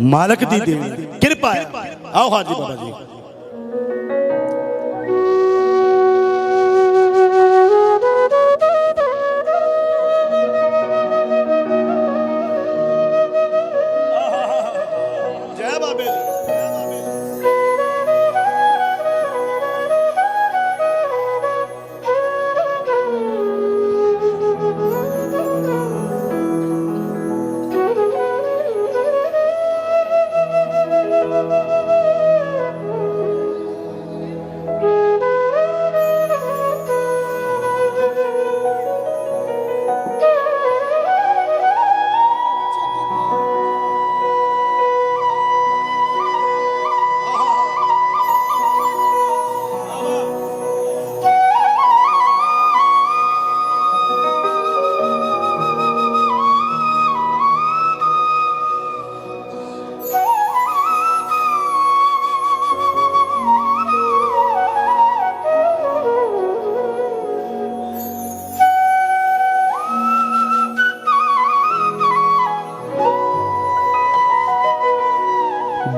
ਮਾਲਕ ਦੀ ਦੇਣ। ਕਿਰਪਾ ਹੈ। ਆਓ ਹਾਜੀ ਬਾਬਾ ਜੀ।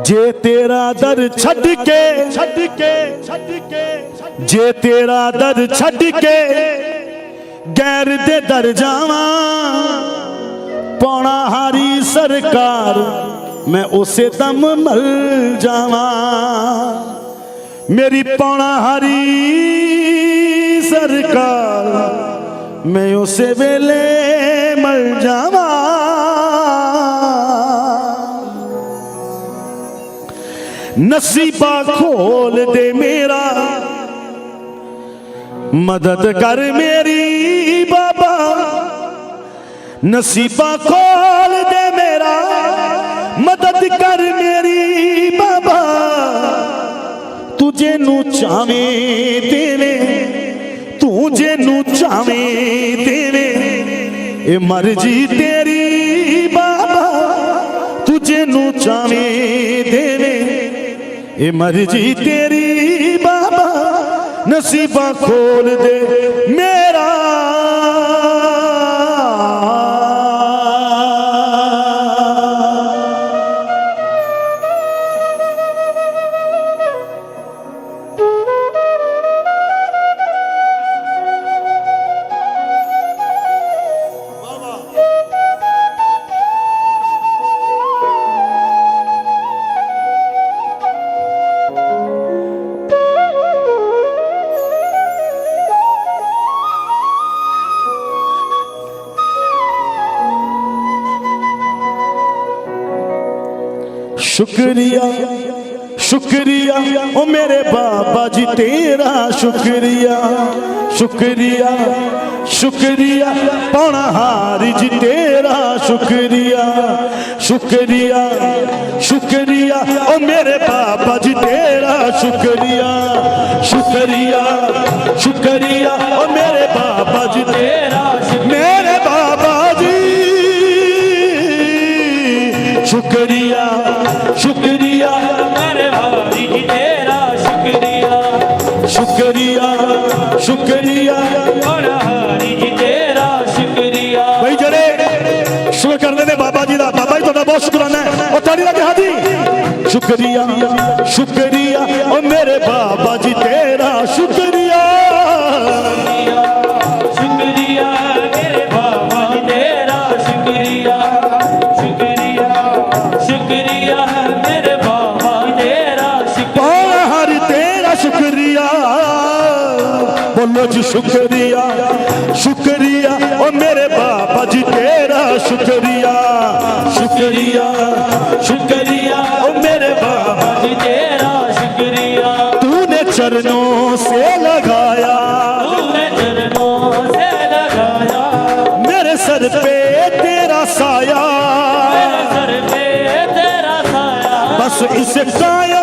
ਜੇ ਤੇਰਾ ਦਰ ਛੱਡ ਕੇ ਛੱਡ ਕੇ ਛੱਡ ਕੇ ਜੇ ਤੇਰਾ ਦਰ ਛੱਡ ਕੇ। ਗੈਰ ਦੇ ਦਰ ਜਾਵਾਂ ਪੌਣਾ ਹਾਰੀ ਸਰਕਾਰ ਮੈਂ ਉਸੇ ਦਮ ਮਰ ਜਾਵਾਂ। ਮੇਰੀ ਪੌਣਾ ਹਾਰੀ ਸਰਕਾਰ ਮੈਂ ਉਸੇ ਵੇਲੇ ਮਰ ਜਾਵਾਂ। ਨਸੀਬਾ ਖੋਲ ਦੇ ਮੇਰਾ। ਮਦਦ ਕਰ ਮੇਰੀ ਬਾਬਾ। ਨਸੀਬਾ ਖੋਲ ਦੇ ਮੇਰਾ। ਮਦਦ ਕਰ ਮੇਰੀ ਬਾਬਾ। ਤੁਝੇ ਨੂੰ ਚਾਵੇ ਦੇਵੇ, ਤੂੰ ਜੇ ਨੂੰ ਚਾਵੇ ਦੇਵੇ, ਇਹ ਮਰਜ਼ੀ ਤੇਰੀ ਬਾਬਾ। ਤੁਝੇ ਨੂੰ ਚਾਵੇਂ ਦੇਵੇ ਇਹ ਮਰਜ਼ੀ ਤੇਰੀ ਬਾਬਾ ਨਸੀਬਾਂ ਖੋਲ ਦੇ। ਮੇਰਾ ਸ਼ੁਕਰੀਆ ਮੇਰੇ ਬਾਬਾ ਜੀ, ਤੇਰਾ ਸ਼ੁਕਰੀਆ ਸ਼ੁਕਰੀਆ ਸ਼ੁਕਰੀਆ। ਪੌਣਾ ਹਾਰੀ ਜੀ, ਤੇਰਾ ਸ਼ੁਕਰੀਆ ਸ਼ੁਕਰੀਆ ਸ਼ੁਕਰੀਆ। ਓ ਮੇਰੇ ਬਾਬਾ ਜੀ, ਤੇਰਾ ਸ਼ੁਕਰੀਆ ਸ਼ੁਕਰੀਆ ਸ਼ੁਕਰੀਆ। ਓ ਮੇਰੇ ਬਾਬਾ ਜੀ, ਤੇਰਾ ਮੇਰੇ ਬਾਬਾ ਜੀ, ਸ਼ੁਕਰੀਆ ਸ਼ੁਕਰੀਆ। ਮੇਰੇ ਹਾਰੀ ਜੀ ਸ਼ੁਕਰੀਆ ਸ਼ੁਕਰੀਆ ਸ਼ੁਕਰੀਆ ਔਰ ਹਾਰੀ ਜੀ ਤੇਰਾ ਸ਼ੁਕਰੀਆ ਬਈ ਜਿਹੜੇ ਸ਼ੁਕਰ ਕਰਦੇ ਨੇ ਬਾਬਾ ਜੀ ਦਾ ਬਾਬਾ ਜੀ ਤੁਹਾਡਾ ਬਹੁਤ ਸ਼ੁਕਰਾਨਾ ਹੈ ਉਹ ਤਾੜੀ ਲਾ ਕੇ ਹਾਦੀ ਸ਼ੁਕਰੀਆ ਸ਼ੁਕਰੀਆ मुझ शुक्रिया शुक्रिया। ओ मेरे बाबा जी तेरा शुक्रिया शुक्रिया शुक्रिया। ओ मेरे बाबा जी तेरा शुक्रिया। तूने चरणों से लगाया। तूने चरणों से लगाया। मेरे सर पे तेरा साया। मेरे सर पे तेरा साया। बस इसे साया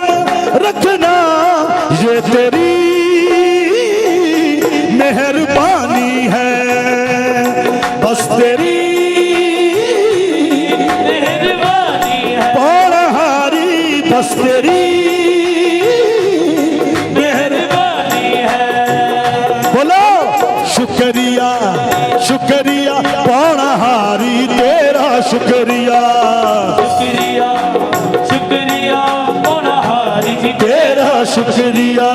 ਸ਼ੁਕਰੀਆ ਸ਼ੁਕਰੀਆ ਪਾਉਣਾ ਹਾਰੀ ਤੇਰਾ ਸ਼ੁਕਰੀਆ। ਸ਼ੁਕਰੀਆ ਸ਼ੁਕਰੀਆ ਪਾਉਣਾ ਹਾਰੀ ਤੇਰਾ ਸ਼ੁਕਰੀਆ।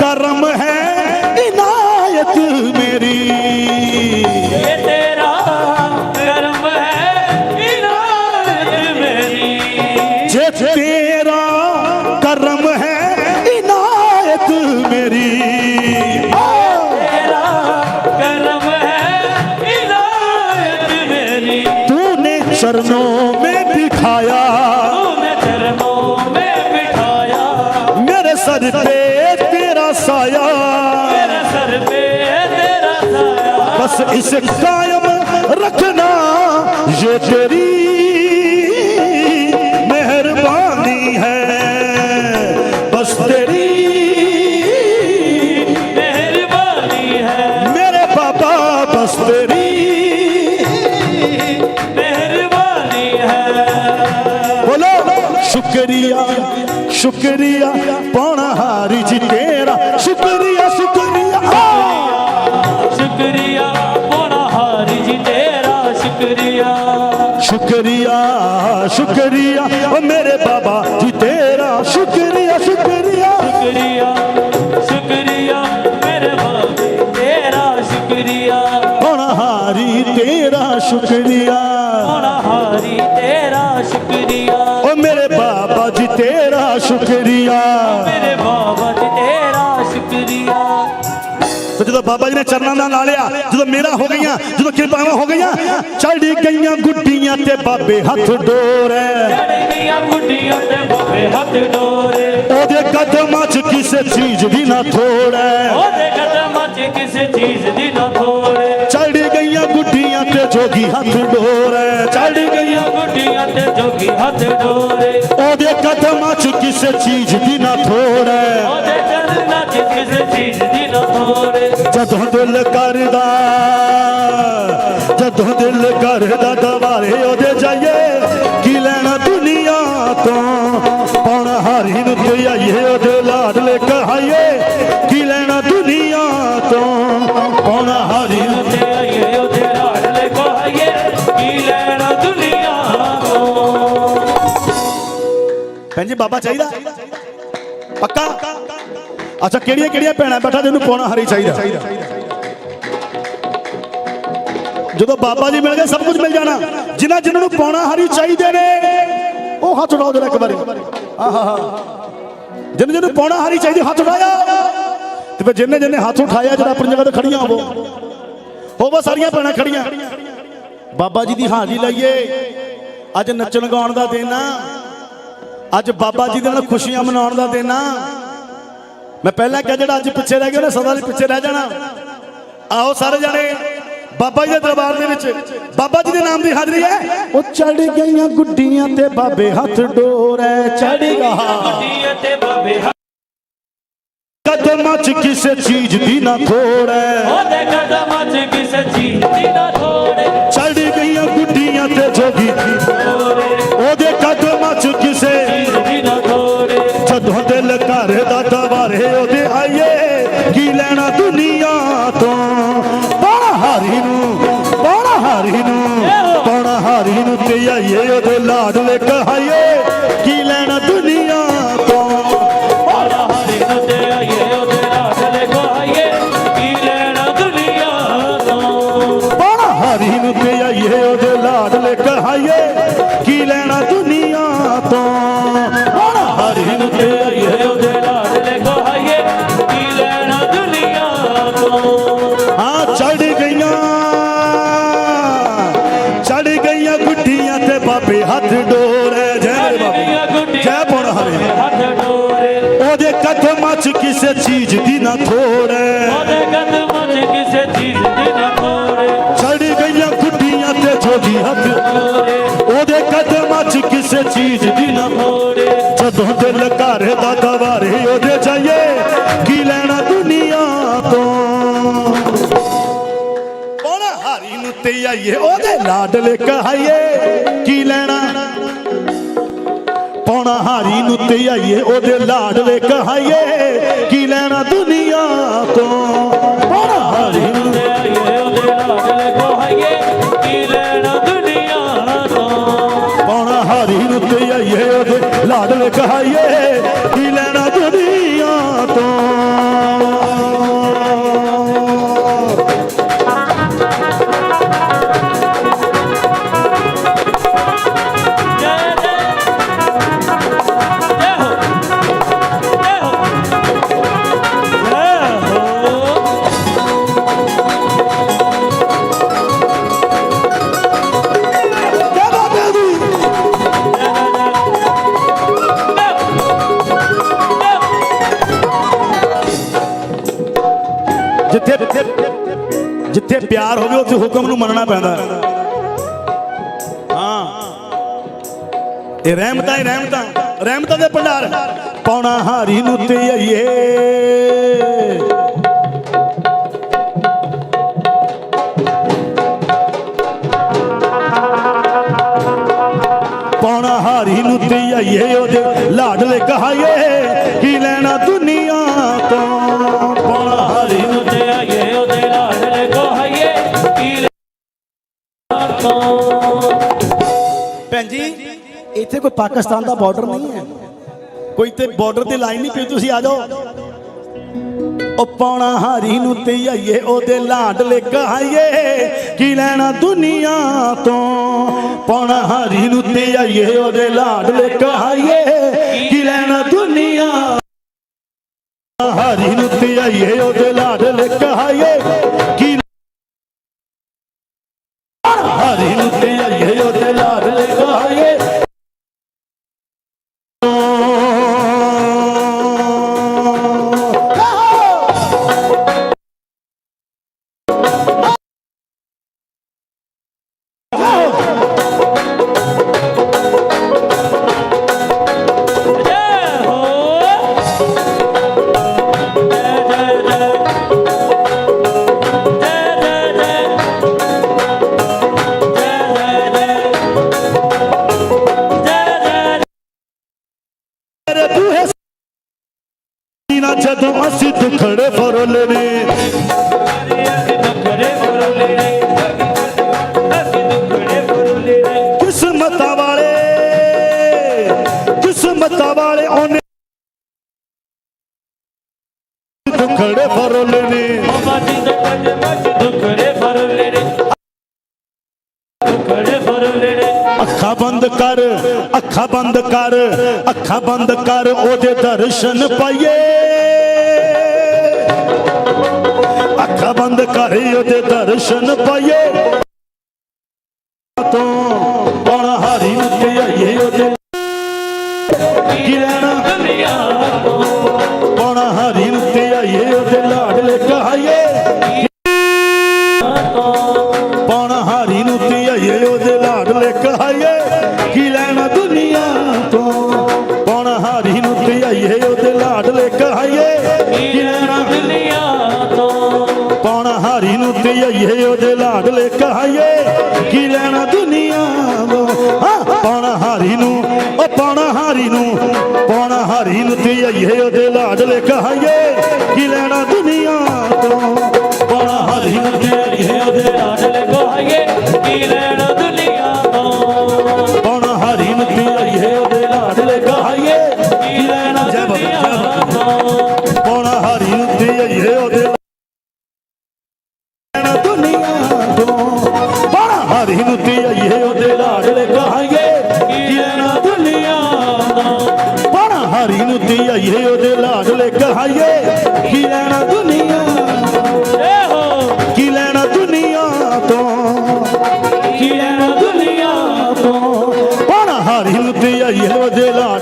ਕਰਮ ਹੈ इसे कायम रखना ये तेरी मेहरबानी है। बस तेरी मेहरबानी है। मेरे पापा बस तेरी मेहरबानी है। बोलो शुक्रिया शुक्रिया। ਸ਼ੁਕਰੀਆ। ਮੇਰੇ ਬਾਬਾ ਜੀ ਤੇਰਾ ਸ਼ੁਕਰੀਆ। ਜਦੋਂ ਬਾਬਾ ਜੀ ਨੇ ਚਰਨਾਂ ਦਾ ਨਾਂ ਲਿਆ ਜਦੋਂ ਮੇਰਾ ਹੋ ਗਈਆਂ ਜਦੋਂ ਕਿਰਪਾਵਾਂ ਹੋ ਗਈਆਂ ਚੜ ਗਈਆਂ ਗੁੱਡੀਆਂ ਤੇ ਬਾਬੇ ਹੱਥ ਡੋਰੇ। ਉਹਦੇ ਕਦਮਾਂ 'ਚ ਕਿਸੇ ਚੀਜ਼ ਦੀ ਨਾ ਥੋੜੈ ਉਹਦੇ ਕਦਮਾਂ 'ਚ ਕਿਸੇ ਚੀਜ਼ ਦੀ ਨਾ ਥੋੜੈ ਚੜ ਗਈਆਂ ਗੁੱਡੀਆਂ ਤੇ ਜੋਗੀ ਹੱਥ ਡੋਰੇ। ਹੱਥ ਡੋਰੇ ਉਹਦੇ ਕਦਮਾਂ 'ਚ ਕਿਸੇ ਚੀਜ਼ ਦੀ ਨਾ ਥੋੜੈ ਉਹਦੇ ਚਰਨਾਂ 'ਚ ਕਿਸੇ ਚੀਜ਼ ਦੀ ਨਾ ਥੋੜੇ ਜਦੋਂ ਦਿਲ ਕਰਦਾ ਜਦੋਂ ਦਿਲ ਕਰਦਾ ਦਵਾਰੇ ਭੈਣ ਜੀ, ਬਾਬਾ ਚਾਹੀਦਾ? ਪੱਕਾ? ਅੱਛਾ, ਕਿਹੜੀਆਂ ਕਿਹੜੀਆਂ ਭੈਣਾਂ ਬੈਠਾ ਜਿਹਨੂੰ ਪੌਣਾ ਹਰੀ ਚਾਹੀਦਾ? ਜਦੋਂ ਬਾਬਾ ਜੀ ਮਿਲ ਗਏ, ਸਭ ਕੁਝ ਮਿਲ ਜਾਣਾ। ਜਿਨ੍ਹਾਂ ਜਿਨ੍ਹਾਂ ਨੂੰ ਪੌਣਾ ਹਰੀ ਚਾਹੀਦੇ ਨੇ, ਉਹ ਹੱਥ ਉਠਾਓ ਜਰਾ ਇੱਕ ਵਾਰੀ। ਆਹਾ ਜਿਨ੍ਹਾਂ ਜਿਹਨੂੰ ਪੌਣਾ ਹਰੀ ਚਾਹੀਦੀ, ਹੱਥ ਉਠਾਇਆ ਤੇ ਫਿਰ ਜਿੰਨੇ ਜਿੰਨੇ ਹੱਥ ਉਠਾਇਆ, ਜਿਹੜਾ ਆਪਣੀ ਜਗ੍ਹਾ ਤੇ ਖੜੀਆਂ ਹੋਵੋ। ਹੋਵੋ ਸਾਰੀਆਂ ਭੈਣਾਂ ਖੜੀਆਂ। ਬਾਬਾ ਜੀ ਦੀ ਹਾਜ਼ਰੀ ਲਈਏ। ਅੱਜ ਨੱਚਣ ਗਾਉਣ ਦਾ ਦਿਨ ਆ। ਅੱਜ ਬਾਬਾ ਜੀ ਦੇ ਨਾਲ ਖੁਸ਼ੀਆਂ ਮਨਾਉਣ ਦਾ ਦਿਨ ਆ। ਮੈਂ ਪਹਿਲਾਂ ਕਿਹਾ ਜਿਹੜਾ ਅੱਜ ਪਿੱਛੇ ਰਹਿ ਗਿਆ ਉਹਨੇ ਸਦਾ ਲਈ ਪਿੱਛੇ ਰਹਿ ਜਾਣਾ। ਆਓ ਸਾਰੇ ਜਣੇ ਬਾਬਾ ਜੀ ਦੇ ਦਰਬਾਰ ਦੇ ਵਿੱਚ। ਬਾਬਾ ਜੀ ਦੇ ਨਾਮ ਦੀ ਹਾਜ਼ਰੀ ਹੈ। ਉਹ ਚੜ ਗਈਆਂ ਗੁੱਡੀਆਂ ਤੇ ਬਾਬੇ ਹੱਥ ਡੋਰੇ ਚੜ ਗਾ ਗੁੱਡੀਆਂ ਤੇ ਬਾਬੇ ਹੱਥ ਕਦਮਾਂ 'ਚ ਕਿਸੇ ਚੀਜ਼ ਦੀ ਨਾ ਥੋੜੈ ਉਹਦੇ ਕਦਮਾਂ 'ਚ ਕਿਸੇ ਚੀਜ਼ ਦੀ ਨਾ ਥੋੜੇ ਚੜ ਗਈਆਂ ਗੁੱਡੀਆਂ ਤੇ ਜੋਗੀ ਲਾਡਲੇ ਕਹਾਈਏ ਕੀ ਨਾ ਥੋੜੇ ਉਹਦੇ ਕਦਮਾਂ 'ਚ ਕਿਸੇ ਚੀਜ਼ ਦੀ ਨਾ ਤੋੜੇ ਛੜ ਗਈਆਂ ਗੁੱਡੀਆਂ ਤੇ ਜੋਗੀ ਹੱਥ। ਉਹਦੇ ਕਦਮਾਂ 'ਚ ਕਿਸੇ ਚੀਜ਼ ਦੀ ਨਾ ਤੋੜੇ ਜਦੋਂ ਦਿਲ ਘਰ ਦਾ ਦਵਾਰੇ ਉਹਦੇ ਜਾਈਏ ਕੀ ਲੈਣਾ ਦੁਨੀਆ ਤੋਂ? ਪੌਣਾ ਹਾਰੀ ਨੂੰ ਤੇ ਆਈਏ ਉਹਦੇ ਲਾਡਲੇ ਕਹਾਈਏ ਕੀ ਲੈਣਾ ਹਾਰੀ ਨੂੰ ਤੇ ਆਈਏ ਉਹਦੇ ਲਾਡਲੇ ਕਹਾਈਏ ਕੀ ਲੈਣਾ ਦੁਨੀਆ ਤੋਂ? ਹਾਰੀ ਨੂੰ ਤੇ ਆਈਏ ਉਹਦੇ ਲਾਡਲੇ ਕੋਹਾਈਏ ਕੀ ਲੈਣਾ ਦੁਨੀਆ ਤੋਂ? ਹਾਰੀ ਨੂੰ ਤੇ ਆਈਏ ਉਹਦੇ ਲਾਡਲੇ ਕਹਾਈਏ? ਜਿੱਥੇ ਜਿੱਥੇ ਪਿਆਰ ਹੋਵੇ, ਉੱਥੇ ਹੁਕਮ ਨੂੰ ਮੰਨਣਾ ਪੈਂਦਾ। ਹਾਂ। ਇਹ ਰਹਿਮਤਾਂ ਹੀ ਰਹਿਮਤਾਂ ਰਹਿਮਤਾਂ ਦੇ ਭੰਡਾਰ। ਪੌਣਾ ਹਾਰੀ ਨੂੰ ਤੇ ਆਈਏ। ਪੌਣਾ ਹਾਰੀ ਨੂੰ ਤੇ ਆਈਏ, ਉਹਦੇ ਲਾਡਲੇ ਕਹਾਈਏ, ਕੀ ਲੈਣਾ ਦੁਨੀਆ ਤੋਂ? ਭੈਣ ਜੀ ਇੱਥੇ ਕੋਈ ਪਾਕਿਸਤਾਨ ਦਾ ਬਾਰਡਰ ਨਹੀਂ ਹੈ। ਕੋਈ ਤੇ ਬਾਰਡਰ ਤੇ ਲਾਈਨ ਨਹੀਂ ਪਈ ਤੁਸੀਂ ਆ ਜਾਓ। ਉਹ ਪੌਣਾ ਹਾਰੀ ਨੂੰ ਤੇ ਆਈਏ ਉਹਦੇ ਲਾਡਲੇ ਕਹਾਈਏ ਕੀ ਲੈਣਾ ਦੁਨੀਆ ਤੋਂ? ਪੌਣਾ ਹਾਰੀ ਨੂੰ ਤੇ ਆਈਏ ਉਹਦੇ ਲਾਡਲੇ ਕਹਾਈਏ ਕੀ ਲੈਣਾ ਦੁਨੀਆ? ਹਾਰੀ ਨੂੰ ਤੇ ਆਈਏ ਉਹਦੇ ਲਾਡਲੇ ਕਹਾਈਏ ਦੁਖੜੇ ਫਰੋਲੇ ਨੇ ਬਾਬਾ ਜੀ ਦੇ ਕੰਜ ਵਿੱਚ ਦੁੱਖੜੇ ਫਰੋਲੇ ਨੇ ਦੁੱਖੜੇ ਫਰੋਲੇ ਨੇ ਅੱਖਾਂ ਬੰਦ ਕਰ, ਅੱਖਾਂ ਬੰਦ ਕਰ, ਅੱਖਾਂ ਬੰਦ ਕਰ ਉਹਦੇ ਦਰਸ਼ਨ ਪਾਈਏ। ਅੱਖਾਂ ਬੰਦ ਕਰ ਉਹਦੇ ਦਰਸ਼ਨ ਪਾਈਏ। ਤੋਂ ਪੌਣ ਹਾਰੀ ਨੂੰ ਆਈਏ ਉਹਦੇ। ਕੀ ਲੈਣਾ? ਦੁਨੀਆ ਤੋਂ ਪੌਣ ਹਾਰੀ ਹਾਰੀ ਨੂੰ ਉਹਦੇ ਲਾਡਲੇ ਕਹਾਈਏ ਕੀ ਲੈਣਾ ਦੁਨੀਆ ਤੋਂ ਹਾਂ ਹਾਰੀ ਨੂੰ, ਉਹ ਪੌਣ ਹਾਰੀ ਨੂੰ, ਪਾਣਾ ਹਾਰੀ ਨੂੰ ਤੇ ਆਈਏ, ਉਹਦੇ ਲਾਡਲੇ ਕਹਾਈਏ ਕੀ ਲੈਣਾ ਦੁਨੀਆ ਤੋਂ? ਪੌਣ ਹਾਰੀ ਨੂੰ ਤੇ ਆਈਏ, ਉਹਦੇ ਲਾਡਲੇ ਕੋਹਾਈਏ ਕੀ ਲੈਣਾ de la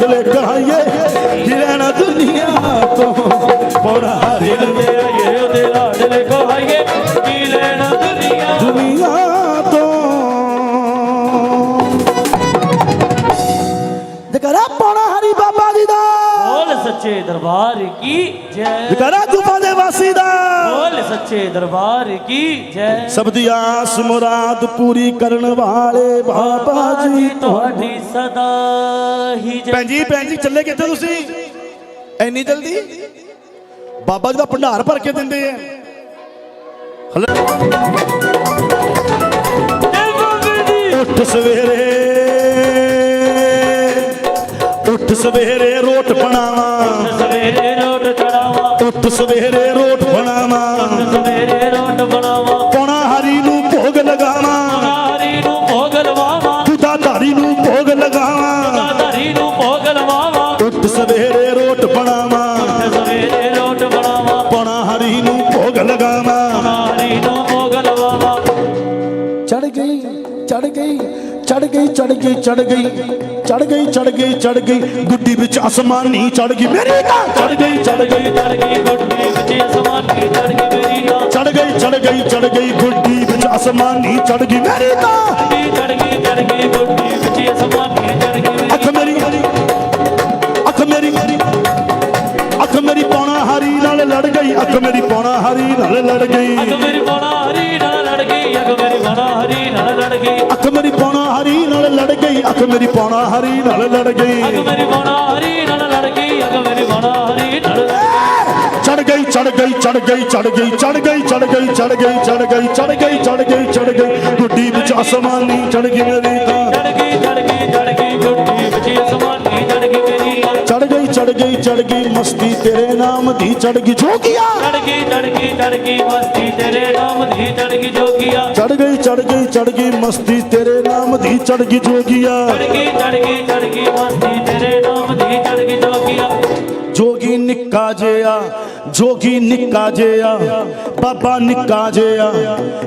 ਸੱਚੇ ਦਰਬਾਰ ਕੀ ਜੈ। ਸਭ ਦੀ ਆਸ ਮੁਰਾਦ ਪੂਰੀ ਕਰਨ ਵਾਲੇ ਬਾਬਾ ਜੀ ਤੁਹਾਡੀ ਸਦਾ ਹੀ ਜੈ। ਭੈਣ ਜੀ ਭੈਣ ਜੀ ਚੱਲੇ ਕਿੱਥੇ ਤੁਸੀਂ? ਐਨੀ ਜਲਦੀ? ਬਾਬਾ ਜੀ ਦਾ ਭੰਡਾਰ ਭਰ ਕੇ ਦਿੰਦੇ ਆ। ਉੱਠ ਸਵੇਰੇ। ਉੱਠ ਸਵੇਰੇ ਰੋਟ ਬਣਾਵਾ। ਸਵੇਰੇ ਰੋਟ ਚੜਾਵਾ। ਉੱਠ ਸਵੇਰੇ ਰੋਟ ਬਣਾਵਾ। ਚੜ ਗਈ ਚੜ ਗਈ ਚੜ ਗਈ ਚੜ ਗਈ ਗੁੱਡੀ ਵਿੱਚ ਅਸਮਾਨੀ ਚੜ ਗਈ ਮੇਰੀ ਤਾਂ ਚੜ ਗਈ ਚੜ ਗਈ ਚੜ ਗਈ ਗੁੱਡੀ ਵਿੱਚ ਅਸਮਾਨੀ ਚੜ ਗਈ ਮੇਰੀ ਨਾ ਚੜ ਗਈ ਚੜ ਗਈ ਚੜ ਗਈ ਗੁੱਡੀ ਵਿੱਚ ਅਸਮਾਨੀ ਚੜ ਗਈ ਮੇਰੀ ਤਾਂ ਚੜ ਗਈ ਚੜ ਗਈ ਗੁੱਡੀ ਵਿੱਚ ਅਸਮਾਨੀ ਚੜ ਗਈ ਅੱਖ ਮੇਰੀ ਅੱਖ ਮੇਰੀ ਅੱਖ ਮੇਰੀ ਪੌਣਾ ਹਰੀ ਨਾਲ ਲੜ ਗਈ ਅੱਖ ਮੇਰੀ ਪੌਣਾ ਹਰੀ ਨਾਲ ਲੜ ਗਈ ਅਗ ਮੇਰੀ ਬਣਾ ਹਰੀ ਨਾਲ ਲੜ ਗਈ ਅਗ ਮੇਰੀ ਬਣਾ ਹਰੀ ਨਾਲ ਲੜ ਗਈ ਅੱਖ ਮੇਰੀ ਪੌਣਾ ਹਰੀ ਅੱਖ ਮੇਰੀ ਪੌਣਾ ਹਰੀ ਨਾਲ ਲੜ ਗਈ ਅਗ ਮੇਰੀ ਬਣਾ ਹਰੀ ਨਾਲ ਲੜ ਗਈ ਅਗ ਮੇਰੀ ਬਣਾ ਹਰੀ ਨਾਲ ਚੜ ਗਈ ਚੜ ਗਈ ਚੜ ਗਈ ਚੜ ਗਈ ਚੜ ਗਈ ਚੜ ਗਈ ਚੜ ਗਈ ਚੜ ਗਈ ਚੜ ਗਈ ਚੜ ਗਈ ਚੜ ਗਈ ਗੁੱਡੀ ਵਿੱਚ ਅਸਮਾਨੀ ਚੜ ਗਈ ਮੇਰੀ ਤਾਂ ਤੇਰੇ ਨਾਮ ਦੀ ਚੜ ਗਈ ਜੋਗੀਆ। ਚੜ ਗਈ ਚੜ ਗਈ ਚੜ ਗਈ ਮਸਤੀ ਤੇਰੇ ਨਾਮ ਦੀ ਚੜ ਗਈ ਜੋਗੀਆ। ਚੜ ਗਈ ਚੜ ਗਈ ਚੜ ਗਈ ਮਸਤੀ ਤੇਰੇ ਨਾਮ ਦੀ ਚੜ ਗਈ ਜੋਗੀਆ। ਚੜ ਗਈ ਚੜ ਗਈ ਚੜ ਗਈ ਮਸਤੀ ਤੇਰੇ ਨਾਮ ਦੀ ਚੜ ਗਈ ਜੋਗੀਆ। ਜੋਗੀ ਨਿੱਕਾ ਜਿਆ ਜੋਗੀ ਨਿੱਕਾ ਜਿਆ ਬਾਬਾ ਨਿੱਕਾ ਜਿਆ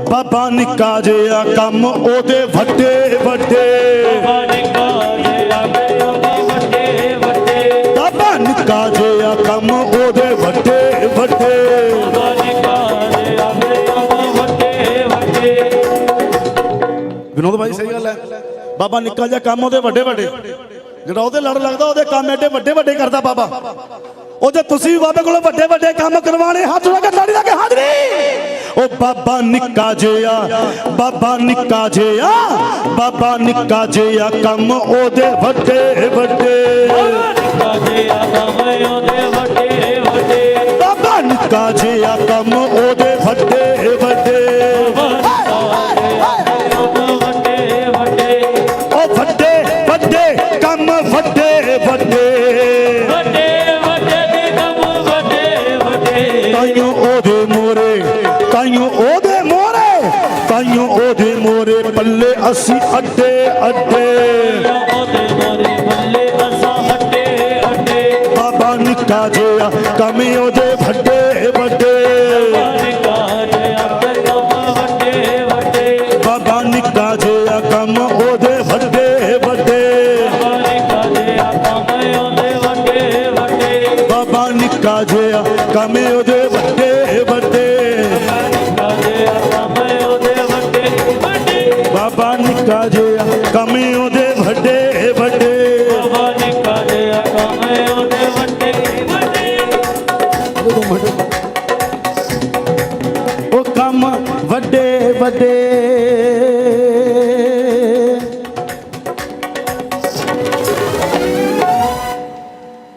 ਬਾਬਾ ਨਿੱਕਾ ਜਿਆ ਕੰਮ ਉਹਦੇ ਵੱਡੇ ਵੱਡੇ। ਬਾਬਾ ਨਿਕਾ ਜੇ ਆਵੇ ਉਹਦੇ ਵੱਡੇ ਵੱਡੇ। ਬਾਬਾ ਨਿੱਕਾ ਜਿਆ ਬਾਬਾ ਨਿੱਕਾ ਜਿਹਾ ਕੰਮ ਉਹਦੇ ਵੱਡੇ ਵੱਡੇ। ਜਿਹੜਾ ਉਹਦੇ ਲੜ ਲੱਗਦਾ, ਉਹਦੇ ਕੰਮ ਐਡੇ ਵੱਡੇ ਵੱਡੇ ਕਰਦਾ ਬਾਬਾ। ਉਹ ਜੇ ਤੁਸੀਂ ਵੀ ਬਾਬੇ ਕੋਲੋਂ ਵੱਡੇ ਵੱਡੇ ਕੰਮ ਕਰਵਾਣੇ ਹੱਥ ਲਾ ਕੇ ਤਾੜੀ ਲਾ ਕੇ ਹਾਜ਼ਰੀ। ਉਹ ਬਾਬਾ ਨਿੱਕਾ ਜਿਹਾ, ਬਾਬਾ ਨਿੱਕਾ ਜਿਹਾ, ਬਾਬਾ ਨਿੱਕਾ ਜਿਹਾ ਕੰਮ ਉਹਦੇ ਵੱਡੇ ਵੱਡੇ ਨਿਕਾ ਜੇ ਆਵੇ ਉਹਦੇ ਵੱਡੇ ਵੱਡੇ। ਬਾਬਾ ਨਿੱਕਾ ਜਿਹਾ ਕੰਮ ਉਹਦੇ ਵੱਡੇ। ਮੋਰੇ ਪੱਲੇ ਅਸੀਂ ਅੱਡੇ ਅੱਡੇ। ਬਾਬਾ ਨਿੱਕਾ ਜਿਹਾ ਕੰਮ ਉਹਦੇ ਵੱਡੇ ਵੱਡੇ। ਬਾਬਾ ਨਿੱਕਾ ਜਿਹਾ ਕੰਮ ਉਹਦੇ ਵੱਡੇ ਵੱਡੇ। ਬਾਬਾ ਨਿੱਕਾ ਜਿਹਾ ਕੰਮ ਉਹਦੇ